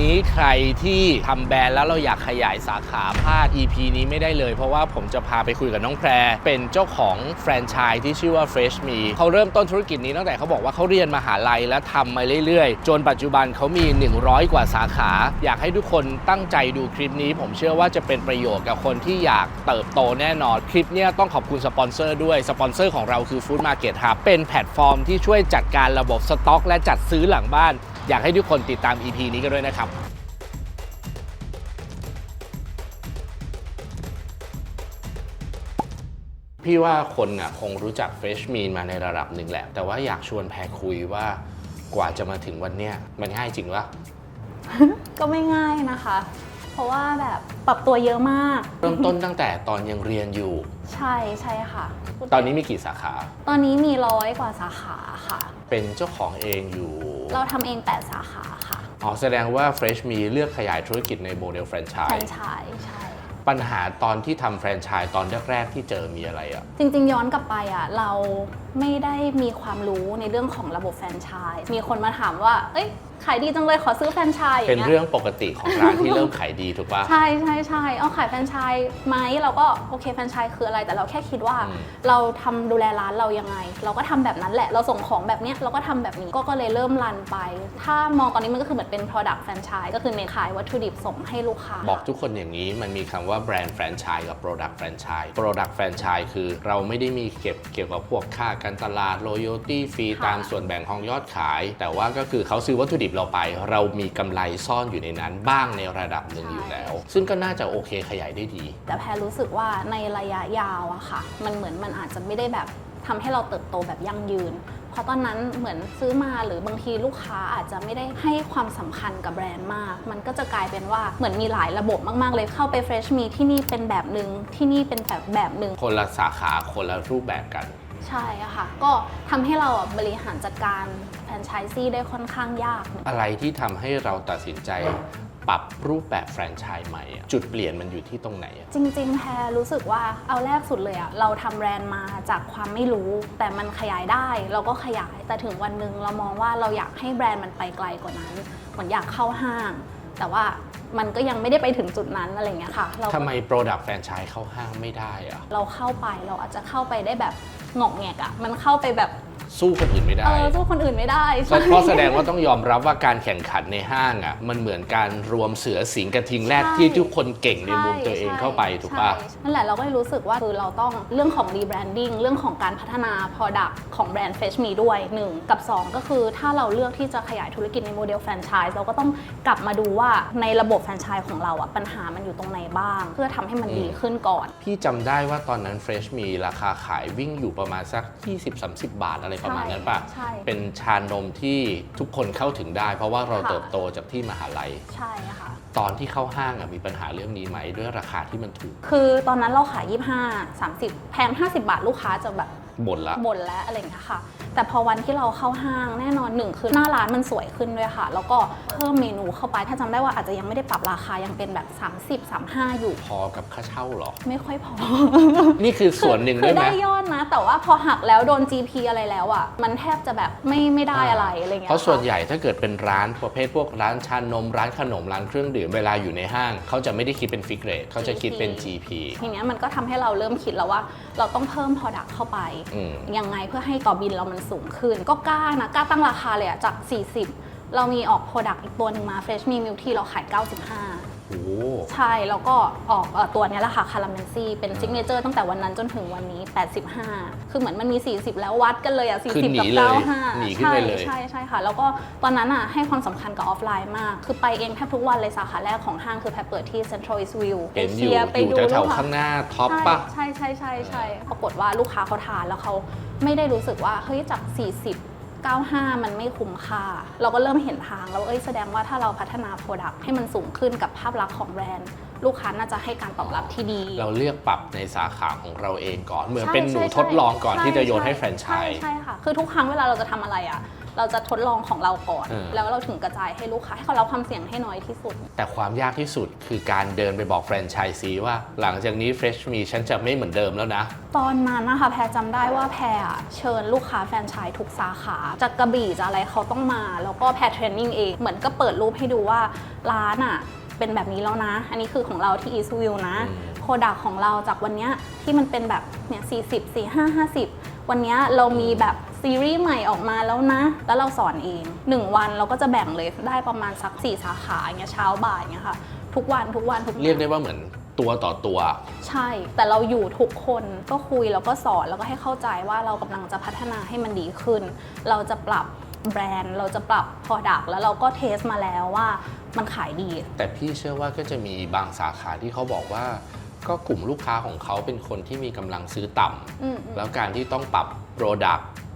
นี้ใครที่ทำแบรนด์แล้วเราอยากขยายสาขาพลาด EP นี้ไม่ได้เลย เพราะว่าผมจะพาไปคุยกับน้องแพร เป็นเจ้าของแฟรนไชส์ที่ชื่อว่า Fresh Me เขาเริ่มต้นธุรกิจนี้ตั้งแต่เขาบอกว่าเขาเรียนมหาลัยและทำมาเรื่อยๆ จนปัจจุบันเขามี 100 กว่าสาขา อยากให้ทุกคนตั้งใจดูคลิปนี้ ผมเชื่อว่าจะเป็นประโยชน์กับคนที่อยากเติบโตแน่นอน คลิปเนี้ยต้องขอบคุณสปอนเซอร์ด้วย สปอนเซอร์ของเราคือ Food Market Hub เป็นแพลตฟอร์มที่ช่วยจัดการระบบสต็อก และจัดซื้อหลังบ้าน อยากให้ทุกคนติดตาม EP นี้กันด้วยนะครับพี่ว่าคนอะคงรู้จัก Fresh m e มาในระดับหนึ่งแหละ แต่ว่าอยากชวนแพรคุยว่ากว่าจะมาถึงวันเนี้ยมันง่ายจริงวะก็ไม่ง่ายนะคะ เพราะว่าแบบปรับตัวเยอะมาก เริ่มต้นตั้งแต่ตอนยังเรียนอยู่ ใช่ใช่ค่ะ ตอนนี้มีกี่สาขา ตอนนี้มีร้อยกว่าสาขาค่ะ เป็นเจ้าของเองอยู่ เราทำเอง 8 สาขาค่ะ อ๋อแสดงว่า Fresh Me เลือกขยายธุรกิจในโมเดลแฟรนไชแฟรนส์ไชส์ใช่ ปัญหาตอนที่ทำแฟรนไชส์ตอนแรกๆที่เจอมีอะไรอะ จริง ๆ ย้อนกลับไปอะเราไม่ได้มีความรู้ในเรื่องของระบบแฟรนไชส์มีคนมาถามว่า เอ้ย ขายดีจังเลยขอซื้อแฟรนไชส์อเป็นย่างเงี้ย เรื่องปกติของร้านที่เริ่มขายดีถูกปะ ใช่ใช่ใช่เอาขายแฟรนไชส์ไหมเราก็โอเคแฟรนไชส์คืออะไรแต่เราแค่คิดว่า อืม เราทำดูแลร้านเรายังไง เราก็ทำแบบนั้นแหละ เราส่งของแบบเนี้ยเราก็ทำแบบนี้ก็ก็เลยเริ่มรันไป ถ้ามองตอนนี้มันก็คือเหมือนเป็น product franchise ก็คือเน้นขายวัตถุดิบส่งให้ลูกค้า บอกทุกคนอย่างนี้มันมีคำว่าแบรนด์แฟรนไชส์กับ Product Franchise Product Franchise คือเราไม่ได้มีเก็บเกี่ยวกับพวกค่าการตลาด Loyalty ฟรีค่ะ ตามส่วนแบ่งของยอดขาย แต่ว่าก็คือเขาซื้อวัตถุดิบเราไป เรามีกำไรซ่อนอยู่ในนั้นบ้างในระดับหนึ่งอยู่แล้ว ซึ่งก็น่าจะโอเคขยายได้ดี แต่แพรรู้สึกว่าในระยะยาวอะค่ะ มันเหมือนมันอาจจะไม่ได้แบบทำให้เราเติบโตแบบยั่งยืน เพราะตอนนั้นเหมือนซื้อมาหรือบางทีลูกค้าอาจจะไม่ได้ให้ความสำคัญกับแบรนด์มาก มันก็จะกลายเป็นว่าเหมือนมีหลายระบบมาก ๆ เลยเข้าไป Fresh Me ที่นี่เป็นแบบหนึ่งที่นี่เป็นแบบแบบหนึ่งคนละสาขาคนละรูปแบบกัน ใช่อะค่ะ ก็ทำให้เราอะบริหารจัดการแฟรนไชส์ซี่ได้ค่อนข้างยาก อะไรที่ทำให้เราตัดสินใจปรับรูปแบบแฟรนไชส์ใหม่อะจุดเปลี่ยนมันอยู่ที่ตรงไหนอะจริงๆแพรรู้สึกว่าเอาแรกสุดเลยอะเราทำแบรนด์มาจากความไม่รู้ แต่มันขยายได้ เราก็ขยายแต่ถึงวันหนึ่งเรามองว่าเราอยากให้แบรนด์มันไปไกลกว่านั้นเหมือนอยากเข้าห้าง แต่ว่ามันก็ยังไม่ได้ไปถึงจุดนั้นอะไรอย่างเงี้ยค่ะเราก็ทำไม Product Franchise เข้าห้างไม่ได้อะ เราเข้าไปเราอาจจะเข้าไปได้แบบหงอกแงกอะมันเข้าไปแบบ สู้คนอื่นไม่ได้ เออสู้คนอื่นไม่ได้ก็ใช่เพราะแสดงว่าต้องยอมรับว่าการแข่งขันในห้างอะมันเหมือนการรวมเสือสิงกระทิงแรกใช่ที่ทุกคนเก่งในมุมตัวเองใช่เข้าไปถูกปะใช่นั่นแหละเราก็เลยรู้สึกว่าคือเราต้องเรื่องของ rebranding เรื่องของการพัฒนา product ของแบรนด์ Fresh Me ด้วย 1 กับ 2 ก็คือถ้าเราเลือกที่จะขยายธุรกิจในโมเดลแฟรนไชส์เราก็ต้องกลับมาดูว่าในระบบแฟรนไชส์ของเราอะปัญหามันอยู่ตรงไหนบ้าง เพื่อทำให้มันดีขึ้นก่อน พี่จำได้ว่าตอนนั้น Fresh มีราคาขายวิ่งอยู่ประมาณสัก 20-30 บาทอะไรประมาณนั้นปะใช่ เป็นชานมที่ทุกคนเข้าถึงได้ เพราะว่าเราค่ะ เติบโตจากที่มหาลัย ใช่ค่ะ ตอนที่เข้าห้างอะมีปัญหาเรื่องนี้ไหมด้วยราคาที่มันถูก คือตอนนั้นเราขาย 25 30 แพง 50 บาทลูกค้าจะแบบ บ่นละบ่นแล้วอะไรอย่างเงี้ยค่ะ แต่พอวันที่เราเข้าห้างแน่นอนหนึ่งคือหน้าร้านมันสวยขึ้นด้วยค่ะ แล้วก็เพิ่มเมนูเข้าไปถ้าจำได้ว่าอาจจะยังไม่ได้ปรับราคายังเป็นแบบ 30 35 อยู่ พอกับค่าเช่าเหรอ ไม่ค่อยพอ นี่คือส่วนหนึ่งคืด้วยไหมได้ยอดนะ แต่ว่าพอหักแล้วโดน GP อะไรแล้วอะมันแทบจะแบบไม่ไม่ได้อะไรอะไรเงี้ยเพราะส่วนค่ใหญ่ถ้าเกิดเป็นร้านประเภทพวกร้านชานมร้านขนมร้านเครื่องดื่มเวลาอยู่ในห้าง เขาจะไม่ได้คิดเป็นฟิกเรทเขาจะคิดเป็น GP ทีเนี้ยมันก็ทำให้เราเริ่มคิดแล้วว่า เราต้องเพิ่ม Product เข้าไปอืมยังไงเพื่อให้ต่อบินเรามันสูงขึ้น ก็กล้านะกล้าตั้งราคาเลยอะจาก 40 เรามีออกโปรดักต์อีกตัวหนึ่งมาเฟรชมีมิลตี้เราขาย 95 โอ้โหใช่ แล้วก็ออกเอ่อตัวเนี้ยแหละค่ะคาราเมนซี่เป็นซิกเนเจอร์ตั้งแต่วันนั้นจนถึงวันนี้ 85 คือเหมือนมันมี 40 แล้ววัดกันเลยอะคือห40 นีกับ เลย95หนีขึ้นไปเลยใช่ใช่ใช่ค่ะ แล้วก็ตอนนั้นอะให้ความสำคัญกับออฟไลน์มาก คือไปเองแทบทุกวันเลยสาขาแรกของห้างคือแพรเปิดที่ Central East View เห็นอยู่ไปชีร์ไปอยู่ดูแถวลูกๆค้ข้างหน้าท็อปใช่ปะ ใช่ใช่ใช่ใช่ปรากฏว่าลูกค้าเขาทานแล้วเขาไม่ได้รู้สึกว่าเฮ้ยจาก 40 95 มันไม่คุ้มค่า เราก็เริ่มเห็นทางแล้วเอ้ยแสดงว่าถ้าเราพัฒนา Product ให้มันสูงขึ้นกับภาพลักษณ์ของแบรนด์ ลูกค้าน่าจะให้การตอบรับที่ดี เราเลือกปรับในสาขาของเราเองก่อน เหมือนเป็นหนูทดลองก่อนที่จะโยนให้แฟรนไชส์ใช่ค่ะ คือทุกครั้งเวลาเราจะทำอะไรอะ เราจะทดลองของเราก่อน เออ แล้วเราถึงกระจายให้ลูกค้าให้เขารับความเสี่ยงให้น้อยที่สุด แต่ความยากที่สุดคือการเดินไปบอกแฟรนไชส์ซีว่า หลังจากนี้ Fresh Me ฉันจะไม่เหมือนเดิมแล้วนะ ตอนนั้นนะคะแพรจำได้ว่าแพรอะเชิญลูกค้าแฟรนไชส์ทุกสาขาจากกระบี่จะอะไรเขาต้องมา แล้วก็แพรเทรนนิ่งเอง เหมือนก็เปิดรูปให้ดูว่าร้านอะเป็นแบบนี้แล้วนะ อันนี้คือของเราที่ East View นะอืม โปรดักของเราจากวันเนี้ยที่มันเป็นแบบเนี่ย40 45 50 วันเนี้ยเรามีแบบ ซีรีส์ใหม่ออกมาแล้วนะ แล้วเราสอนเอง 1 วันเราก็จะแบ่งเลยได้ประมาณสัก 4 สาขาอย่างเงี้ยเช้าบ่ายอย่างเงี้ยค่ะ ทุกวันทุกวันทุกวัน เรียกได้ว่าเหมือนตัวต่อตัว ใช่ แต่เราอยู่ทุกคนก็คุยแล้วก็สอนแล้วก็ให้เข้าใจว่าเรากำลังจะพัฒนาให้มันดีขึ้น เราจะปรับแบรนด์ เราจะปรับ Product แล้วเราก็เทสมาแล้วว่ามันขายดี แต่พี่เชื่อว่าก็จะมีบางสาขาที่เขาบอกว่า ก็กลุ่มลูกค้าของเขาเป็นคนที่มีกำลังซื้อต่ำอืมอืม แล้วการที่ต้องปรับ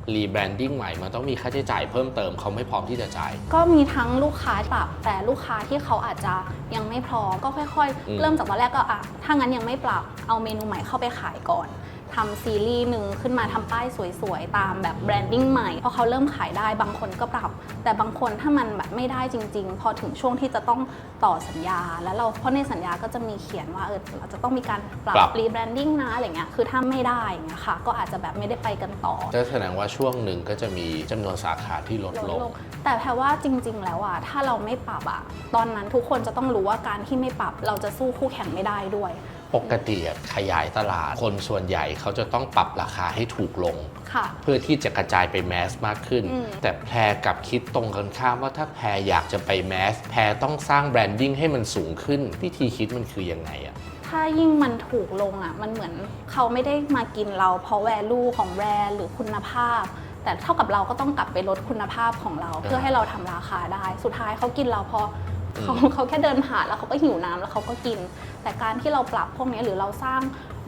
Product Rebranding ใหม่มันต้องมีค่าใช้จ่ายเพิ่มเติมเขาไม่พร้อมที่จะจ่าย ก็มีทั้งลูกค้าปรับ แต่ลูกค้าที่เขาอาจจะยังไม่พร้อมก็ค่อยอืมๆเริ่มจากตอนแรกก็อะถ้างั้นยังไม่ปรับเอาเมนูใหม่เข้าไปขายก่อน ทำซีรีส์หนึ่งขึ้นมาทำป้ายสวยๆ ตามแบบแบรนดิ้งใหม่พอเขาเริ่มขายได้บางคนก็ปรับ แต่บางคนถ้ามันแบบไม่ได้จริง ๆ พอถึงช่วงที่จะต้องต่อสัญญา แล้วเราเพราะในสัญญาก็จะมีเขียนว่าเออเราจะต้องมีการปรัปรับบรีแบรนดิ้งนะอะไรเงี้ยคือถ้าไม่ได้อย่างเงี้ยค่ะก็อาจจะแบบไม่ได้ไปกันต่อ ก็แสดงว่าช่วงหนึ่งก็จะมีจำนวนสาขาที่ลดลดลลงงแต่แพรว่าจริง ๆ แล้วอะถ้าเราไม่ปรับอะตอนนั้นทุกคนจะต้องรู้ว่าการที่ไม่ปรับเราจะสู้คู่แข่งไม่ได้ด้วย ปกติอะขยายตลาด คนส่วนใหญ่เขาจะต้องปรับราคาให้ถูกลง ค่ะ เพื่อที่จะกระจายไปแมสมากขึ้น อืม แต่แพรกลับคิดตรงกันข้ามว่าถ้าแพรอยากจะไปแมสแพรต้องสร้างแบรนดิ้งให้มันสูงขึ้นวิธีคิดมันคือยังไงอะ ถ้ายิ่งมันถูกลงอะมันเหมือนเขาไม่ได้มากินเราเพราะแวลูของแบรนด์หรือคุณภาพ แต่เท่ากับเราก็ต้องกลับไปลดคุณภาพของเรา เพื่อให้เราทำราคาได้ สุดท้ายเขากินเราเพราะ เขาเขาแค่เดินผ่านแล้วเขาก็หิวน้ำแล้วเขาก็กิน แต่การที่เราปรับพวกนี้หรือเราสร้าง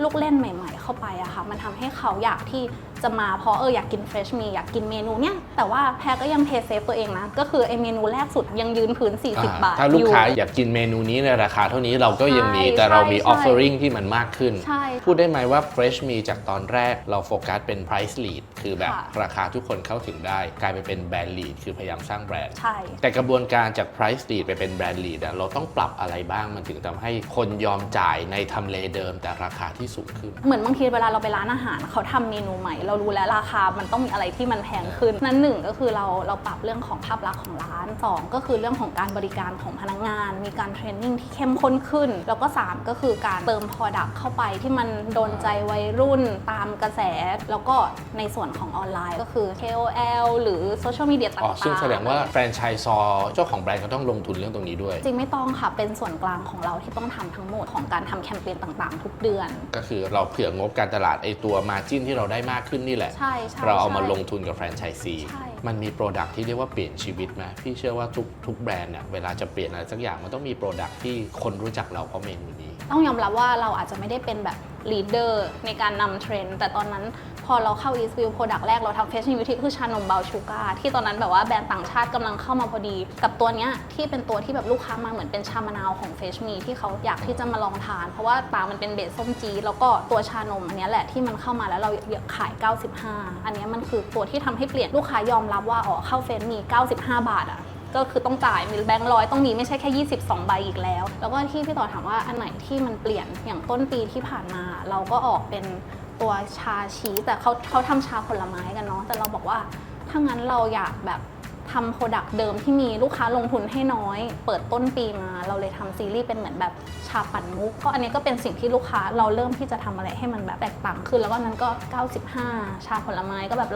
ลูกเล่นใหม่ ๆ เข้าไปอะค่ะ มันทำให้เขาอยากที่จะมาเพราะเอออยากกินเฟรชมีอยากกินเมนูเนี้ยแต่ว่าแพรก็ยังเพย์เซฟตัวเองนะ ก็คือไอเมนูแรกสุดยังยืนพื้น 40 บาทถ้าลูกค้าอยู่อยากกินเมนูนี้ในราคาเท่านี้เราก็ยังมีใช่แต่เรามีใช่ offering ที่มันมากขึ้นใช่พูดได้ไหมว่า Fresh มีจากตอนแรกเราโฟกัสเป็น price lead คือแบบค่ะราคาทุกคนเข้าถึงได้ กลายไปเป็นแบรนด์ lead คือพยายามสร้างแบรนด์ใช่แต่กระบวนการจาก price lead ไปเป็นแบรนด์ lead อะเราต้องปรับอะไรบ้างมันถึงทำให้คนยอมจ่ายในทำเลเดิมแต่ราคาที่สูงขึ้น เหมือนบางทีเวลาเราไปร้านอาหารเขาทำเมนูใหม่เรารู้แล้วราคามันต้องมีอะไรที่มันแพงขึ้น นั้นหนึ่งก็คือเราเราปรับเรื่องของภาพลักษณ์ของร้านสองก็คือเรื่องของการบริการของพนักงาน มีการเทรนนิ่งที่เข้มข้นขึ้น แล้วก็สามก็คือการเติม Product เข้าไปที่มันโดนใจวัยรุ่นตามกระแส แล้วก็ในส่วนของออนไลน์ก็คือ KOL หรือโซเชียลมีเดียต่างอ๋อๆซึ่งแสดงว่าแฟรนไชส์ซอเจ้าของแบรนด์ก็ต้องลงทุนเรื่องตรงนี้ด้วย จริงไม่ต้องค่ะ เป็นส่วนกลางของเราที่ต้องทำทั้งหมดของการทำแคมเปญต่างๆ ทุกเดือน ก็คือเราเผื่องบการตลาดไอตัวมาจิ้นที่เราได้มากขึ้นนี่แหละ ใช่ใช่เราเอามาใช่ลงทุนกับแฟรนไชส์ซีใช่มันมีโปรดักที่เรียกว่าเปลี่ยนชีวิตไหมพี่เชื่อว่าทุกทุกแบรนด์เนี่ยเวลาจะเปลี่ยนอะไรสักอย่างมันต้องมีโปรดักที่คนรู้จักเราเพราะเมนูนี้ ต้องยอมรับว่าเราอาจจะไม่ได้เป็นแบบลีดเดอร์ในการนำเทรนด์แต่ตอนนั้น พอเราเข้า East View Product แรกเราทำเฟชชั่น i ิ y คือชานมเบลชูการ์ที่ตอนนั้นแบบว่าแบรนด์ต่างชาติกำลังเข้ามาพอดี กับตัวเนี้ยที่เป็นตัวที่แบบลูกค้ามาเหมือนเป็นชามะนาวของเฟชมีที่เขาอยากที่จะมาลองทาน เพราะว่าปลามันเป็นเบสส้มจีดแล้วก็ตัวชานมอันนี้แหละที่มันเข้ามาแล้วเราขาย 95 อันเนี้ยมันคือตัวที่ทำให้เปลี่ยนลูกค้ายอมรับว่าอ๋อเข้าเฟชมี 95 บาทอะก็คือต้องจ่ายมีแบงค์ร้อยต้องมีไม่ใช่แค่ 22 ใบอีกแล้ว แล้วก็ที่พี่ต่อถามว่าอันไหนที่มันเปลี่ยนอย่างต้นปีที่ผ่านมา เราก็ออกเป็น ตัวชาชีสแต่เขาเขาทำชาผลไม้กันเนาะแต่เราบอกว่าถ้างั้นเราอยากแบบทำโปรดักต์เดิมที่มีลูกค้าลงทุนให้น้อย เปิดต้นปีมา เราเลยทำซีรีส์เป็นเหมือนแบบชาปั่นมุกก็อันนี้ก็เป็นสิ่งที่ลูกค้าเราเริ่มที่จะทำอะไรให้มันแบบแตกต่างขึ้น แล้วก็นั้นก็ 95 ชาผลไม้ก็แบบ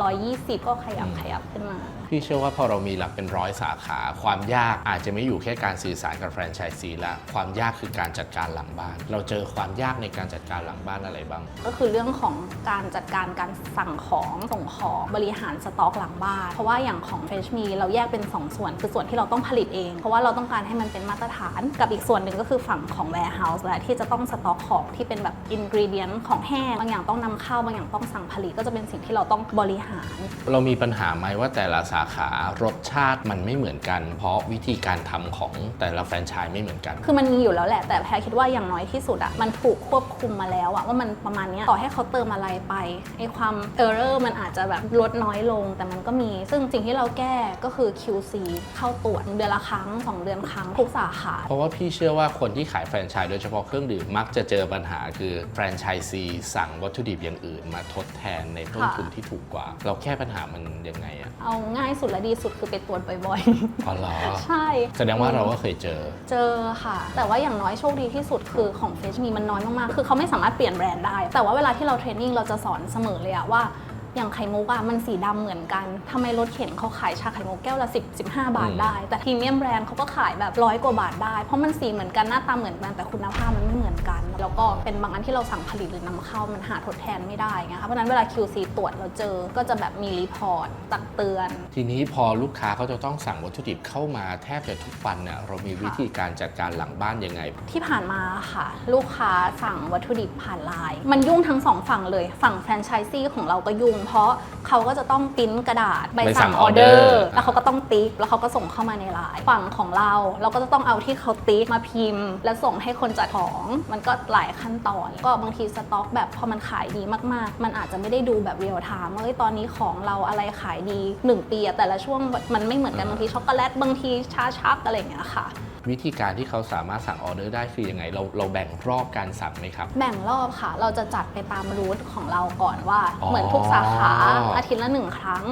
120 ก็ขยับขยับขึ้นมา พี่เชื่อว่าพอเรามีหลักเป็นร้อยสาขา ความยากอาจจะไม่อยู่แค่การสื่อสารกับแฟรนไชส์ซีละความยากคือการจัดการหลังบ้าน เราเจอความยากในการจัดการหลังบ้านอะไรบ้าง ก็คือเรื่องของการจัดการการสั่งของส่งของบริหารสต็อกหลังบ้าน เพราะว่าอย่างของ Fresh Me เราแยกเป็น 2 ส่วน คือส่วนที่เราต้องผลิตเอง เพราะว่าเราต้องการให้มันเป็นมาตรฐาน กับอีกส่วนหนึ่งก็คือฝั่งของ warehouse แหละที่จะต้องสต็อกของที่เป็นแบบ ingredient ของแห้งบางอย่างต้องนำเข้าบางอย่างต้องสั่งผลิตก็จะเป็นสิ่งที่เราต้องบริหาร เรามีปัญหาไหมว่าแต่ละสาาขารสชาติมันไม่เหมือนกัน เพราะวิธีการทำของแต่ละแฟรนไชส์ไม่เหมือนกัน คือมันมีอยู่แล้วแหละ แต่แพรคิดว่าอย่างน้อยที่สุดอะมันถูกควบคุมมาแล้วอะว่ามันประมาณเนี้ยต่อให้เขาเติมอะไรไปไอความเออร์เรอร์มันอาจจะแบบลดน้อยลง แต่มันก็มี ซึ่งสิ่งที่เราแก้ก็คือ QC เข้าตรวจเดือนละครั้ง 2 เดือนครั้งทุกสาขาเพราะว่าพี่เชื่อว่าคนที่ขายแฟรนไชส์โดยเฉพาะเครื่องดื่มมักจะเจอปัญหาคือแฟรนไชส์ซีสั่งวัตถุดิบอย่างอื่น มาทดแทนในต้นทุนที่ถูกกว่า เราแก้ปัญหามันยังไงอะเอาง่ายสุดและดีสุดคือไปตรวจบ่อยอ๋อเหรอๆใช่ แสดงว่าเราก็เคยเจอ เจอค่ะ แต่ว่าอย่างน้อยโชคดีที่สุดคือของเฟชมีมันน้อยมากๆ คือเขาไม่สามารถเปลี่ยนแบรนด์ได้ แต่ว่าเวลาที่เราเทรนนิ่งเราจะสอนเสมอเลยอะว่า อย่างไข่มุกอะมันสีดำเหมือนกันทำไมรถเข็นเขาขายชาไข่มุกแก้วละ 10 15 บาทอืมได้ แต่พรีเมียมแบรนด์เขาก็ขายแบบร้อยกว่าบาทได้ เพราะมันสีเหมือนกันหน้าตาเหมือนกันแต่คุณภาพมันไม่เหมือนกัน แล้วก็เป็นบางอันที่เราสั่งผลิตหรือนำเข้ามันหาทดแทนไม่ได้ไงคะเพราะฉะนั้นเวลา QC ตรวจเราเจอก็จะแบบมีรีพอร์ตตักเตือน ทีนี้พอลูกค้าเขาจะต้องสั่งวัตถุดิบเข้ามาแทบจะทุกวันเนี่ยเรามีวิธีการจัดการหลังบ้านยังไง ที่ผ่านมาค่ะ ลูกค้าสั่งวัตถุดิบผ่านไลน์มันยุ่งทั้งสองฝั่งเลยฝั่งแฟรนไชส์ซีของเราก็ยุ่งเพราะเขาก็จะต้องปริ้นกระดาษใบใบสั่สั่งงออออเดเดออร์ร์ แล้วเขาก็ต้องติ๊กแล้วเขาก็ส่งเข้ามาในไลน์ฝั่งของเราเราก็จะต้องเอาที่เขาติ๊กมาพิมพ์ แล้วส่งให้คนจัดของมันก็หลายขั้นตอน ก็บางทีสต็อกแบบพอมันขายดีมากๆ มันอาจจะไม่ได้ดูแบบเรียลไทม์ว่าเอ้ยตอนนี้ของเราอะไรขายดีหนึ่งปีอะแต่ละช่วงมันไม่เหมือนกันบางทีช็อกโกแลตบางทีชาชักอะไรอย่างเงี้ยค่ะ วิธีการที่เขาสามารถสั่งออเดอร์ได้คือยังไง เราเราแบ่งรอบการสั่งไหมครับ แบ่งรอบค่ะ เราจะจัดไปตามรูทของเราก่อนว่าอ๋อเหมือนทุกสาขาอาทิตย์ละหนึ่งครั้ง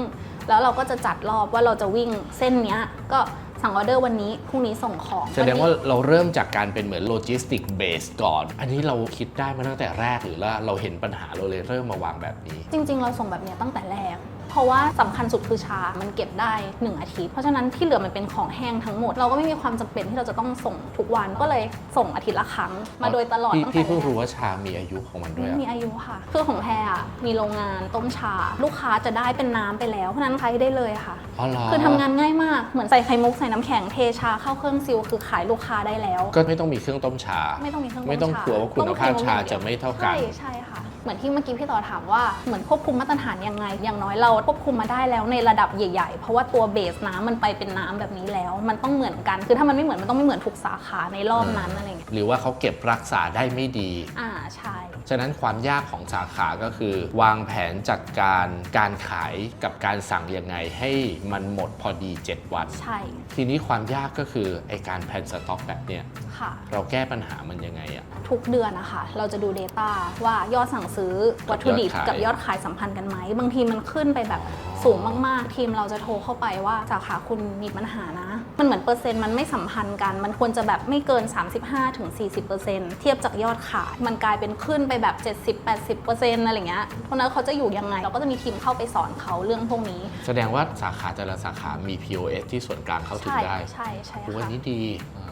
แล้วเราก็จะจัดรอบว่าเราจะวิ่งเส้นเนี้ยก็สั่งออเดอร์วันนี้ พรุ่งนี้ส่งของ แสดงว่านี้เราเริ่มจากการเป็นเหมือนโลจิสติกเบสก่อน อันนี้เราคิดได้มาตั้งแต่แรกหรือว่าเราเห็นปัญหาเราเลยเริ่มมาวางแบบนี้ จริง ๆ เราส่งแบบเนี้ยตั้งแต่แรก เพราะว่าสำคัญสุดคือชา มันเก็บได้ 1 อาทิตย์ เพราะฉะนั้นที่เหลือมันเป็นของแห้งทั้งหมด เราก็ไม่มีความจำเป็นที่เราจะต้องส่งทุกวัน ก็เลยส่งอาทิตย์ละครั้ง มาโดยตลอดพี่ตั้งแต่พี่เพิ่งแรกรู้ว่าชา มีอายุของมันด้วยไม่อะมีอายุค่ะ คือของแพรอะมีโรงงานต้มชา ลูกค้าจะได้เป็นน้ำไปแล้ว เพราะฉะนั้นใช้ได้เลยค่ะอ๋อเหรอคือทำงานง่ายมาก เหมือนใส่ไข่มุกใส่น้ำแข็งเทชาเข้าเครื่องซิลคือขายลูกค้าได้แล้ว ก็ไม่ต้องมีเครื่องต้มชา ไม่ต้องมีเครื่องต้มไม่ต้องชากลัวว่าคุณภาพชาจะไม่เท่ากัน ใช่ใช่ค่ะ เหมือนที่เมื่อกี้พี่ต่อถามว่าเหมือนควบคุมมาตรฐานยังไง อย่างน้อยเราควบคุมมาได้แล้วในระดับใหญ่ๆ เพราะว่าตัวเบสน้ำมันไปเป็นน้ำแบบนี้แล้ว มันต้องเหมือนกัน คือถ้ามันไม่เหมือนมันต้องไม่เหมือนทุกสาขาในรอบนั้นอะไรอย่างเงี้ยหรือว่าเขาเก็บรักษาได้ไม่ดี อ่าใช่ ฉะนั้นความยากของสาขาก็คือ วางแผนจัดการการขายกับการสั่งยังไงให้มันหมดพอดี 7 วัน ใช่ ทีนี้ความยากก็คือไอการแพลนสต็อกแบบเนี้ยค่ะเราแก้ปัญหามันยังไงอะทุกเดือนนะคะ เราจะดู Data ว่ายอดสั่งซื้อวัตถุดิบกับกับยยออดดขาขายยสัมพันธ์กันไหม บางทีมันขึ้นไปแบบสูงมาก ๆ ทีมเราจะโทรเข้าไปว่าสาขาคุณมีปัญหานะ มันเหมือนเปอร์เซ็นต์มันไม่สัมพันธ์กัน มันควรจะแบบไม่เกิน 35-40%เทียบจากยอดขาย มันกลายเป็นขึ้นไปแบบ 70-80%อะไรเงี้ยเพราะฉะนั้นเขาจะอยู่ยังไง เราก็จะมีทีมเข้าไปสอนเขาเรื่องพวกนี้ แสดงว่าสาขาแต่ละสาขามี POS ที่ส่วนกลางเข้าถึงใช่ได้ใช่ใช่โอ้อันค่ะนี้ดี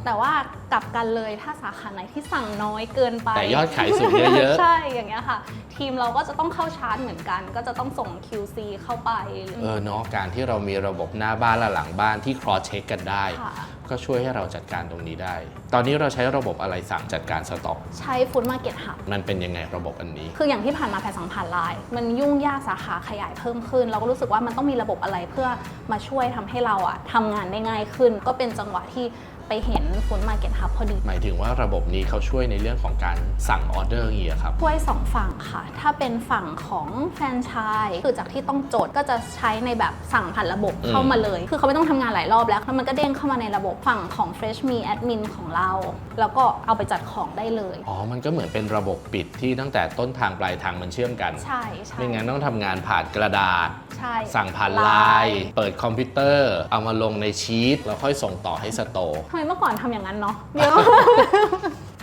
แต่ว่ากลับกันเลยถ้าสาขาไหนที่สั่งน้อยเกินไป แต่ยอดขายสูงเยอะๆ ใช่อย่างเงี้ยค่ะ ทีมเราก็จะต้องเข้าชาร์จเหมือนกัน ก็จะต้องส่ง QC เข้าไปหรือเออเนาะการที่เรามีระบบหน้าบ้านและหลังบ้านที่ cross check กันได้ ค่ะ ก็ช่วยให้เราจัดการตรงนี้ได้ ตอนนี้เราใช้ระบบอะไรสั่งจัดการสต็อก ใช้ Food Market Hub มันเป็นยังไงระบบอันนี้ คืออย่างที่ผ่านมาแพรสังผ่านไลน์มันยุ่งยากสาขาขยายเพิ่มขึ้น เราก็รู้สึกว่ามันต้องมีระบบอะไรเพื่อมาช่วยทำให้เราอะทำงานได้ง่ายขึ้น ก็เป็นจังหวะที่ ไปเห็น Food Market Hub พอดี หมายถึงว่าระบบนี้เขาช่วยในเรื่องของการสั่งออเดอร์อย่างเงี้ยครับ ช่วยสองฝั่งค่ะ ถ้าเป็นฝั่งของแฟรนไชส์คือจากที่ต้องโจทย์ก็จะใช้ในแบบสั่งผ่านระบบอืม เข้ามาเลย คือเขาไม่ต้องทำงานหลายรอบแล้วแล้วมันก็เด้งเข้ามาในระบบฝั่งของ Fresh Me Admin ของเรา แล้วก็เอาไปจัดของได้เลย อ๋อ มันก็เหมือนเป็นระบบปิดที่ตั้งแต่ต้นทางปลายทางมันเชื่อมกัน ใช่ใช่ ไม่งั้นต้องทำงานผ่านกระดาษ ใช่ สั่งผ่านไลน์เปิดคอมพิวเตอร์ เอามาลงในชีตแล้วค่อยส่งต่อให้สโตร์ ทำไมเมื่อก่อนทำอย่างนั้นเนาะเดี๋ยว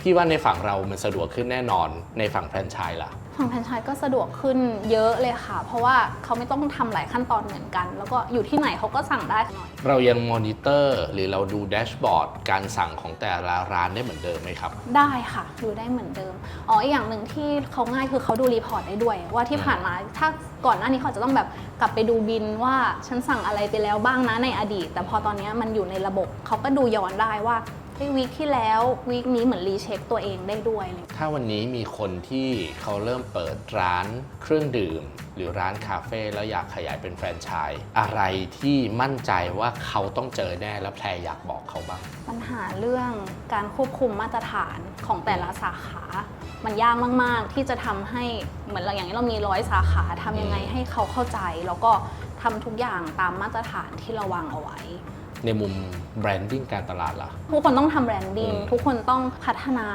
พี่ว่าในฝั่งเรามันสะดวกขึ้นแน่นอนในฝั่งแฟรนไชส์ล่ะ ฝั่งแฟรนไชส์ก็สะดวกขึ้นเยอะเลยค่ะ เพราะว่าเขาไม่ต้องทำหลายขั้นตอนเหมือนกัน แล้วก็อยู่ที่ไหนเขาก็สั่งได้หน่อย เรายังมอนิเตอร์หรือเราดูแดชบอร์ดการสั่งของแต่ละร้านได้เหมือนเดิมไหมครับ ได้ค่ะดูได้เหมือนเดิมอ๋ออีกอย่างหนึ่งที่เขาง่ายคือเขาดูรีพอร์ตได้ด้วย ว่าที่ผ่านมาถ้าก่อนหน้านี้เขาจะต้องแบบกลับไปดูบินว่าฉันสั่งอะไรไปแล้วบ้างนะในอดีต แต่พอตอนนี้มันอยู่ในระบบเขาก็ดูย้อนได้ว่า เฮ้ยวีคที่แล้ววีคนี้เหมือนรีเช็คตัวเองได้ด้วยอะไรเลยถ้าวันนี้มีคนที่เขาเริ่มเปิดร้านเครื่องดื่ม หรือร้านคาเฟ่แล้วอยากขยายเป็นแฟรนไชส์อะไรที่มั่นใจว่าเขาต้องเจอแน่แล้วแพรอยากบอกเขาบ้าง ปัญหาเรื่องการควบคุมมาตรฐานของแต่ละสาขา มันยากมาก ๆ ที่จะทำให้เหมือนเราอย่างนี้เรามีร้อยสาขาทำยังไงให้เขาเข้าใจ แล้วก็ทำทุกอย่างตามมาตรฐานที่เราวางเอาไว้ ในมุมแบรนดิ้งการตลาดล่ะ ทุกคนต้องทำแบรนดิ้งอืมทุกคนต้องพัฒนา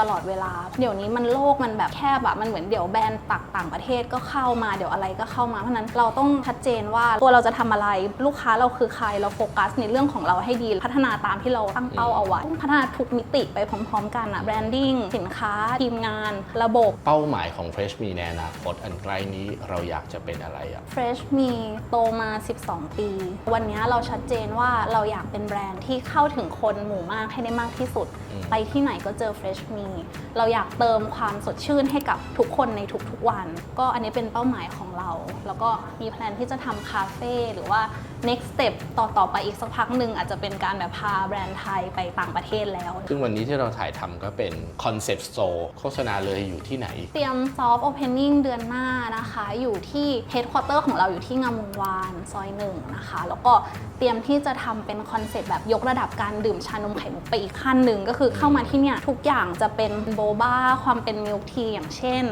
ตลอดเวลา เดี๋ยวนี้มันโลกมันแบบแคบอะมันเหมือนเดี๋ยวแบรนด์ต่างต่างประเทศก็เข้ามาเดี๋ยวอะไรก็เข้ามาเพราะฉะนั้นเราต้องชัดเจนว่าตัวเราจะทำอะไรลูกค้าเราคือใครเราโฟกัสในเรื่องของเราให้ดี พัฒนาตามที่เราตั้งเป้าเอาไว้ต้องพัฒนาทุกมิติไปพร้อมๆ กันอะแบรนดิ้งสินค้าทีมงาน ระบบ เป้าหมายของ Fresh มีในอนาคตอันใกล้นี้เราอยากจะเป็นอะไรอะ Fresh มีโตมา 12 ปี วันนี้เราชัดเจนว่าเราอยากเป็นแบรนด์ที่เข้าถึงคนหมู่มากให้ได้มากที่สุด อืม ไปที่ไหนก็เจอ Fresh มีเราอยากเติมความสดชื่นให้กับทุกคนในทุกๆวัน ก็อันนี้เป็นเป้าหมายของเรา แล้วก็มีแพลนที่จะทำคาเฟ่หรือว่า next step ต่อๆไปอีกสักพักหนึ่งอาจจะเป็นการแบบพาแบรนด์ไทยไปต่างประเทศแล้ว ซึ่งวันนี้ที่เราถ่ายทำก็เป็นคอนเซปต์โซโฆษณาเลยอยู่ที่ไหน เตรียมซอฟต์โอเพนนิ่งเดือนหน้านะคะ อยู่ที่เฮดค q u เตอร์ของเราอยู่ที่งามวงวานซอยหนึ่งนะคะ แล้วก็เตรียมที่จะทำเป็นคอนเซปต์แบบยกระดับการดื่มชานมไข่มุกไปอีกขั้นหนึ่งก็คือเข้ามาที่เนี่ยทุกอย่างจะเป็นโบบ้าความเป็นมิลค์ทีอย่างเช่น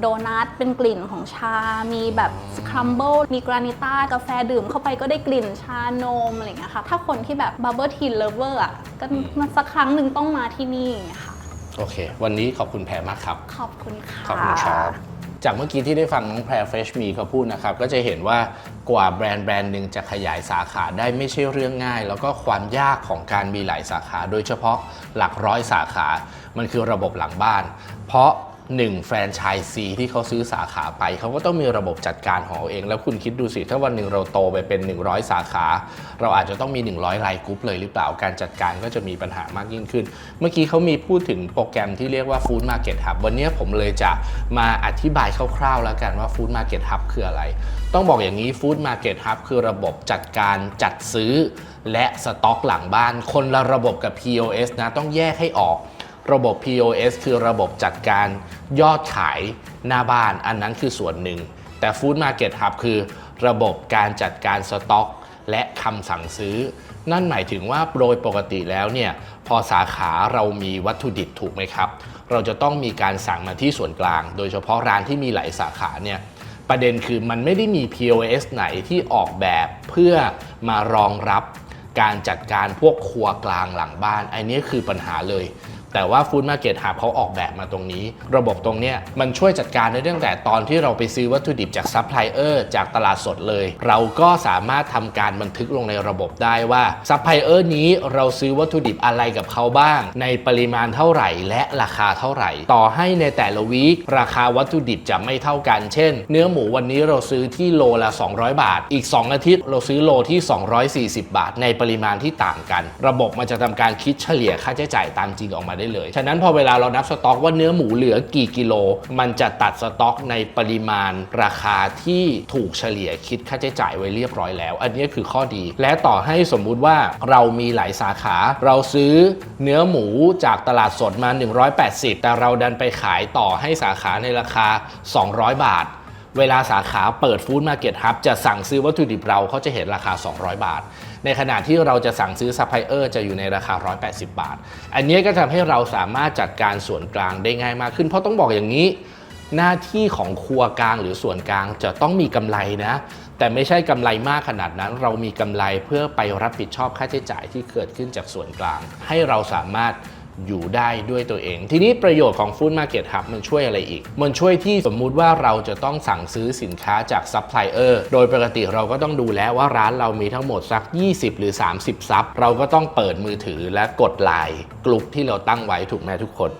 โดนัทเป็นกลิ่นของชา มีแบบสครัมเบิลมีกรานิต้ากาแฟดื่มเข้าไปก็ได้กลิ่นชานมอะไรอย่างเงี้ยค่ะ ถ้าคนที่แบบบับเบิลทีเลเวอร์อะก็สักครั้งหนึ่งต้องมาที่นี่ค่ะ โอเค วันนี้ขอบคุณแพรมากครับ ขอบคุณค่ะขอบคุณครับจากเมื่อกี้ที่ได้ฟังน้องแพรเฟรชมีเขาพูดนะครับ ก็จะเห็นว่ากว่าแบรนด์แบรนด์หนึ่งจะขยายสาขาได้ไม่ใช่เรื่องง่าย แล้วก็ความยากของการมีหลายสาขา โดยเฉพาะหลักร้อยสาขา มันคือระบบหลังบ้าน เพราะ หนึ่งแฟรนไชส์ซีที่เขาซื้อสาขาไป เขาก็ต้องมีระบบจัดการของเขาเอง แล้วคุณคิดดูสิ ถ้าวันหนึ่งเราโตไปเป็น 100 สาขา เราอาจจะต้องมี 100รายกรุ๊ปเลยหรือเปล่าการจัดการก็จะมีปัญหามากยิ่งขึ้น เมื่อกี้เขามีพูดถึงโปรแกรมที่เรียกว่า Food Market Hub วันนี้ผมเลยจะมาอธิบายคร่าวๆ แล้วกันว่า Food Market Hub คืออะไร ต้องบอกอย่างนี้ Food Market Hub คือระบบจัดการจัดซื้อ และสต็อกหลังบ้าน คนละระบบกับ POS นะต้องแยกให้ออก ระบบ POS คือระบบจัดการยอดขายหน้าบ้านอันนั้นคือส่วนหนึ่ง แต่ Food Market Hub คือระบบการจัดการสต็อก และคำสั่งซื้อ นั่นหมายถึงว่าโดยปกติแล้วเนี่ยพอสาขาเรามีวัตถุดิบถูกไหมครับ เราจะต้องมีการสั่งมาที่ส่วนกลาง โดยเฉพาะร้านที่มีหลายสาขาเนี่ยประเด็นคือมันไม่ได้มี POS ไหนที่ออกแบบเพื่อมารองรับการจัดการพวกครัวกลางหลังบ้าน อันนี้คือปัญหาเลย แต่ว่า Food Market Hub เขาออกแบบมาตรงนี้ ระบบตรงเนี้ยมันช่วยจัดการได้ตั้งแต่ตอนที่เราไปซื้อวัตถุดิบจากซัพพลายเออร์จากตลาดสดเลย เราก็สามารถทำการบันทึกลงในระบบได้ว่าซัพพลายเออร์นี้เราซื้อวัตถุดิบอะไรกับเขาบ้าง ในปริมาณเท่าไหร่ และราคาเท่าไหร่ ต่อให้ในแต่ละวีคราคาวัตถุดิบจะไม่เท่ากัน เช่น เนื้อหมูวันนี้เราซื้อที่โลละ 200 บาท อีก 2 อาทิตย์เราซื้อโลที่ 240 บาท ในปริมาณที่ต่างกัน ระบบมันจะทำการคิดเฉลี่ยค่าใช้จ่ายตามจริงออกมาได้เลย ฉะนั้นพอเวลาเรานับสต็อกว่าเนื้อหมูเหลือกี่กิโล มันจะตัดสต็อกในปริมาณราคาที่ถูกเฉลี่ยคิดค่าใช้จ่ายไว้เรียบร้อยแล้ว อันนี้คือข้อดี และต่อให้สมมุติว่าเรามีหลายสาขา เราซื้อเนื้อหมูจากตลาดสดมา 180 แต่เราดันไปขายต่อให้สาขาในราคา 200 บาท เวลาสาขาเปิดฟู้ดมาร์เก็ตฮับจะสั่งซื้อวัตถุดิบเราเขาจะเห็นราคา 200 บาท ในขณะที่เราจะสั่งซื้อซัพพลายเออร์จะอยู่ในราคา 180 บาท อันนี้ก็ทำให้เราสามารถจัดการส่วนกลางได้ง่ายมากขึ้น เพราะต้องบอกอย่างนี้ หน้าที่ของครัวกลางหรือส่วนกลางจะต้องมีกำไรนะ แต่ไม่ใช่กำไรมากขนาดนั้น เรามีกำไรเพื่อไปรับผิดชอบค่าใช้จ่ายที่เกิดขึ้นจากส่วนกลาง ให้เราสามารถ อยู่ได้ด้วยตัวเอง ทีนี้ประโยชน์ของ Food Market Hub มันช่วยอะไรอีก มันช่วยที่สมมุติว่าเราจะต้องสั่งซื้อสินค้าจากซัพพลายเออร์โดยปกติเราก็ต้องดูแล้วว่าร้านเรามีทั้งหมดสัก 20 หรือ 30 ซับเราก็ต้องเปิดมือถือและกดไลน์กลุ่มที่เราตั้งไว้ถูกไหมทุกคน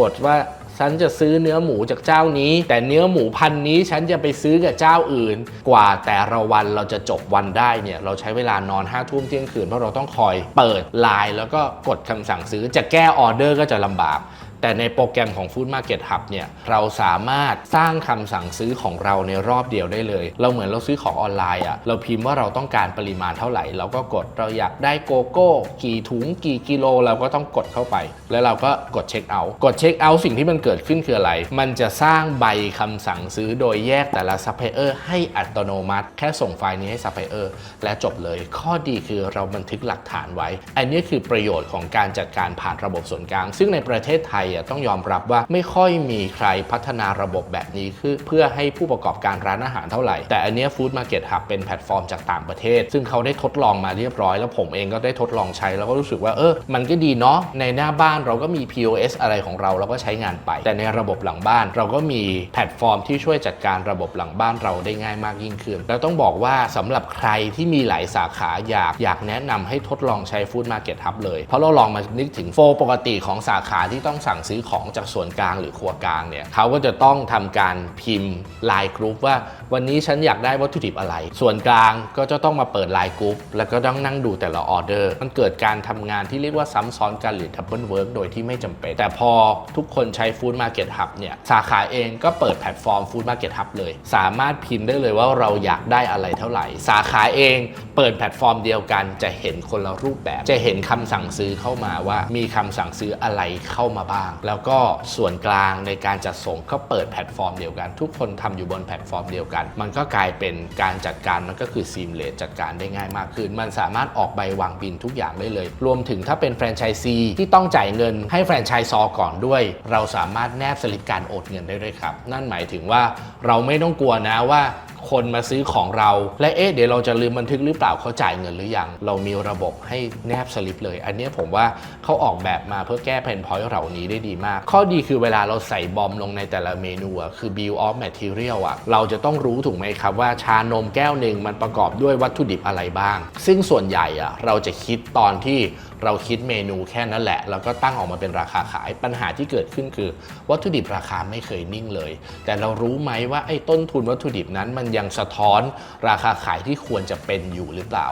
กดว่า ฉันจะซื้อเนื้อหมูจากเจ้านี้ แต่เนื้อหมูพันนี้ฉันจะไปซื้อกับเจ้าอื่น กว่าแต่ละวันเราจะจบวันได้เนี่ยเราใช้เวลานอน5้าทุ่มเที่ยงคืนเพราะเราต้องคอยเปิดไลน์แล้วก็กดคำสั่งซื้อจะแก้ออเดอร์ก็จะลำบาก แต่ในโปรแกรมของ Food Market Hub เนี่ยเราสามารถสร้างคำสั่งซื้อของเราในรอบเดียวได้เลย เราเหมือนเราซื้อของออนไลน์อะเราพิมพ์ว่าเราต้องการปริมาณเท่าไหร่ เราก็กดเราอยากได้โกโก้กี่ถุงกี่กิโล เราก็ต้องกดเข้าไป แล้วเราก็กดเช็คเอาท์กดเช็คเอาท์สิ่งที่มันเกิดขึ้นคืออะไร มันจะสร้างใบคำสั่งซื้อโดยแยกแต่ละซัพพลายเออร์ให้อัตโนมัติ แค่ส่งไฟล์นี้ให้ซัพพลายเออร์และจบเลย ข้อดีคือเราบันทึกหลักฐานไว้ อันนี้คือประโยชน์ของการจัดการผ่านระบบส่วนกลาง ซึ่งในประเทศไทยอะต้องยอมรับว่าไม่ค่อยมีใครพัฒนาระบบแบบนี้คือเพื่อให้ผู้ประกอบการร้านอาหารเท่าไหร่ แต่อันนี้ฟู้ดมาร์เก็ตหับเป็นแพลตฟอร์มจากต่างประเทศ ซึ่งเขาได้ทดลองมาเรียบร้อย แล้วผมเองก็ได้ทดลองใช้แล้วก็รู้สึกว่าเออมันก็ดีเนาะในหน้าบ้านเราก็มี POS อะไรของเราเราก็ใช้งานไป แต่ในระบบหลังบ้าน เราก็มีแพลตฟอร์มที่ช่วยจัดการระบบหลังบ้านเราได้ง่ายมากยิ่งขึ้นแล้วต้องบอกว่าสำหรับใครที่มีหลายสาขาอยากอยากแนะนำให้ทดลองใช้ฟู้ดมาร์เก็ตฮับเลย เพราะเราลองมานึกถึงโฟลปกติของสาขาที่ต้องสั่งซื้อของจากส่วนกลางหรือครัวกลางเนี่ยเขาก็จะต้องทำการพิมพ์ไลน์กรุ๊ปว่าวันนี้ฉันอยากได้วัตถุดิบอะไร ส่วนกลางก็จะต้องมาเปิดไลน์กรุ๊ปแล้วก็ต้องนั่งดูแต่ละออเดอร์ มันเกิดการทำงานที่เรียกว่าซ้ำซ้อนกันหรือทับเบิลเวิร์กโดยที่ไม่จำเป็น แต่พอทุกคนใช้ฟู้ดมาร์เก็ตฮับเนี่ยสาขาเองก็เปิดแพลตฟอร์มฟู้ดมาร์เก็ตฮับเลย สามารถพิมพ์ได้เลยว่าเราอยากได้อะไรเท่าไหร่ สาขาเองเปิดแพลตฟอร์มเดียวกันจะเห็นคนละรูปแบบ จะเห็นคำสั่งซื้อเข้ามาว่ามีคำสั่งซื้ออะไรเข้ามาบ้างแล้วก็ส่วนกลางในการจัดส่งก็เปิดแพลตฟอร์มเดียวกัน ทุกคนทำอยู่บนแพลตฟอร์มเดียวกัน มันก็กลายเป็นการจัดการมันก็คือซีมเลสจัดการได้ง่ายมากขึ้น มันสามารถออกใบวางบินทุกอย่างได้เลย รวมถึงถ้าเป็นแฟรนไชส์ซีที่ต้องจ่ายเงินให้แฟรนไชส์ซอก่อนด้วย เราสามารถแนบสลิปการโอนเงินได้ด้วยครับ นั่นหมายถึงว่าเราไม่ต้องกลัวนะว่า คนมาซื้อของเรา และเอ๊ะเดี๋ยวเราจะลืมบันทึกหรือเปล่าเขาจ่ายเงินหรือยัง เรามีระบบให้แนบสลิปเลย อันนี้ผมว่าเขาออกแบบมาเพื่อแก้เพนพอยต์เหล่านี้ได้ดีมาก ข้อดีคือเวลาเราใส่บอมลงในแต่ละเมนูอะคือ bill of material อะเราจะต้องรู้ถูกไหมครับว่าชานมแก้วหนึ่งมันประกอบด้วยวัตถุดิบอะไรบ้าง ซึ่งส่วนใหญ่อะเราจะคิดตอนที่ เราคิดเมนูแค่นั้นแหละ แล้วก็ตั้งออกมาเป็นราคาขายปัญหาที่เกิดขึ้นคือ วัตถุดิบราคาไม่เคยนิ่งเลย แต่เรารู้ไหมว่าไอ้ต้นทุนวัตถุดิบนั้นมันยังสะท้อนราคาขายที่ควรจะเป็นอยู่หรือเปล่า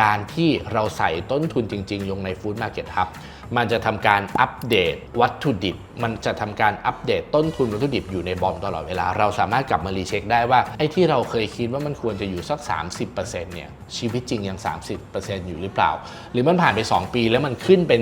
การที่เราใส่ต้นทุนจริง ๆ ลงในฟู้ดมาร์เก็ตทับมันจะทำการอัปเดตวัตถุดิบมันจะทำการอัปเดตต้นทุนวัตถุดิบอยู่ในบอมตลอดเวลา เราสามารถกลับมารีเช็คได้ว่าไอ้ที่เราเคยคิดว่ามันควรจะอยู่สัก 30%เนี่ยชีวิตจริงยัง 30%อยู่หรือเปล่า หรือมันผ่านไป 2 ปีแล้วมันขึ้นเป็น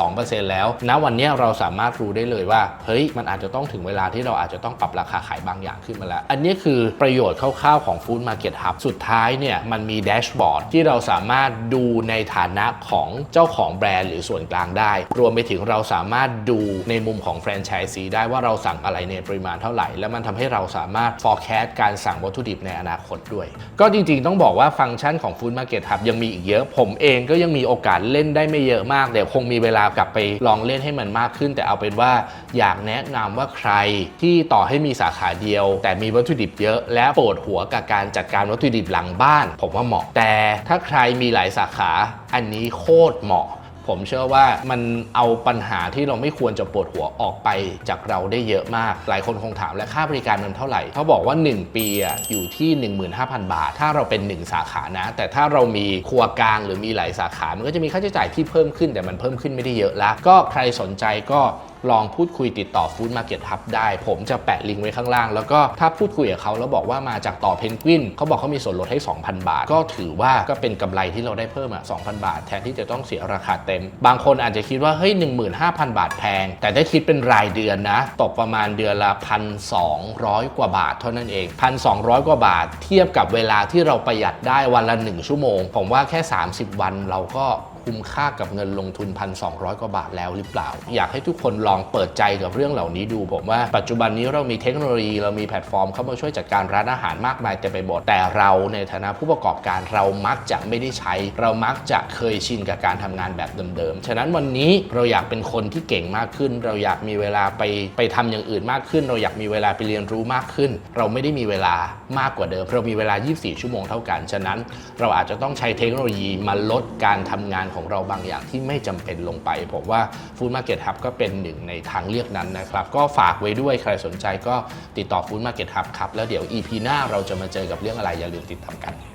42%แล้วณวันนี้เราสามารถรู้ได้เลยว่าเฮ้ยมันอาจจะต้องถึงเวลาที่เราอาจจะต้องปรับราคาขายบางอย่างขึ้นมาแล้ว อันนี้คือประโยชน์คร่าวๆของ Food Market Hub สุดท้ายเนี่ยมันมีแดชบอร์ดที่เราสามารถดูในฐานะของเจ้าของแบรนด์หรือส่วนกลางได้ รวมไปถึงเราสามารถดูในมุมของของแฟรนไชส์ซีได้ว่าเราสั่งอะไรในปริมาณเท่าไหร่ แล้วมันทำให้เราสามารถ forecast การสั่งวัตถุดิบในอนาคตด้วย ก็จริงๆ ต้องบอกว่าฟังก์ชันของ Food Market Hub ยังมีอีกเยอะ ผมเองก็ยังมีโอกาสเล่นได้ไม่เยอะมาก เดี๋ยวคงมีเวลากลับไปลองเล่นให้มันมากขึ้น แต่เอาเป็นว่าอยากแนะนำว่าใครที่ต่อให้มีสาขาเดียว แต่มีวัตถุดิบเยอะ และปวดหัวกับการจัดการวัตถุดิบหลังบ้าน ผมว่าเหมาะแต่ถ้าใครมีหลายสาขาอันนี้โคตรเหมาะ ผมเชื่อว่ามันเอาปัญหาที่เราไม่ควรจะปวดหัวออกไปจากเราได้เยอะมาก หลายคนคงถามและค่าบริการมันเท่าไหร่ เขาบอกว่า 1 ปีอะอยู่ที่ 15,000 บาท ถ้าเราเป็น 1 สาขานะ แต่ถ้าเรามีครัวกลางหรือมีหลายสาขา มันก็จะมีค่าใช้จ่ายที่เพิ่มขึ้นแต่มันเพิ่มขึ้นไม่ได้เยอะละก็ใครสนใจก็ ลองพูดคุยติดต่อ Food Market Hub ได้ ผมจะแปะลิงก์ไว้ข้างล่าง แล้วก็ถ้าพูดคุยกับเขาแล้วบอกว่ามาจากต่อเพนกวินเขาบอกเขามีส่วนลดให้ 2,000 บาท ก็ถือว่าก็เป็นกำไรที่เราได้เพิ่มอะ2,000 บาท แทนที่จะต้องเสียราคาเต็ม บางคนอาจจะคิดว่าเฮ้ย15,000 บาทแพง แต่ถ้าคิดเป็นรายเดือนนะ ตกประมาณเดือนละ 1,200 กว่าบาทเท่านั้นเอง 1,200 กว่าบาท เทียบกับเวลาที่เราประหยัดได้วันละ 1 ชั่วโมง ผมว่าแค่ 30 วันเราก็ คุ้มค่ากับเงินลงทุน 1,200 กว่าบาทแล้วหรือเปล่า อยากให้ทุกคนลองเปิดใจกับเรื่องเหล่านี้ดู ผมว่าปัจจุบันนี้เรามีเทคโนโลยีเรามีแพลตฟอร์มเข้ามาช่วยจัดการร้านอาหารมากมายเต็มไปหมดแต่เราในฐานะผู้ประกอบการเรามักจะไม่ได้ใช้ เรามักจะเคยชินกับการทำงานแบบเดิมๆ ฉะนั้นวันนี้เราอยากเป็นคนที่เก่งมากขึ้น เราอยากมีเวลาไปไปทำอย่างอื่นมากขึ้น เราอยากมีเวลาไปเรียนรู้มากขึ้น เราไม่ได้มีเวลามากกว่าเดิม เรามีเวลา 24 ชั่วโมงเท่ากัน ฉะนั้น เราอาจจะต้องใช้เทคโนโลยีมาลดการทำงานของเราบางอย่างที่ไม่จำเป็นลงไป ผมว่า Food Market Hub ก็เป็นหนึ่งในทางเลือกนั้นนะครับ ก็ฝากไว้ด้วยใครสนใจก็ติดต่อ Food Market Hub ครับ แล้วเดี๋ยว EP หน้าเราจะมาเจอกับเรื่องอะไรอย่าลืมติดตามกัน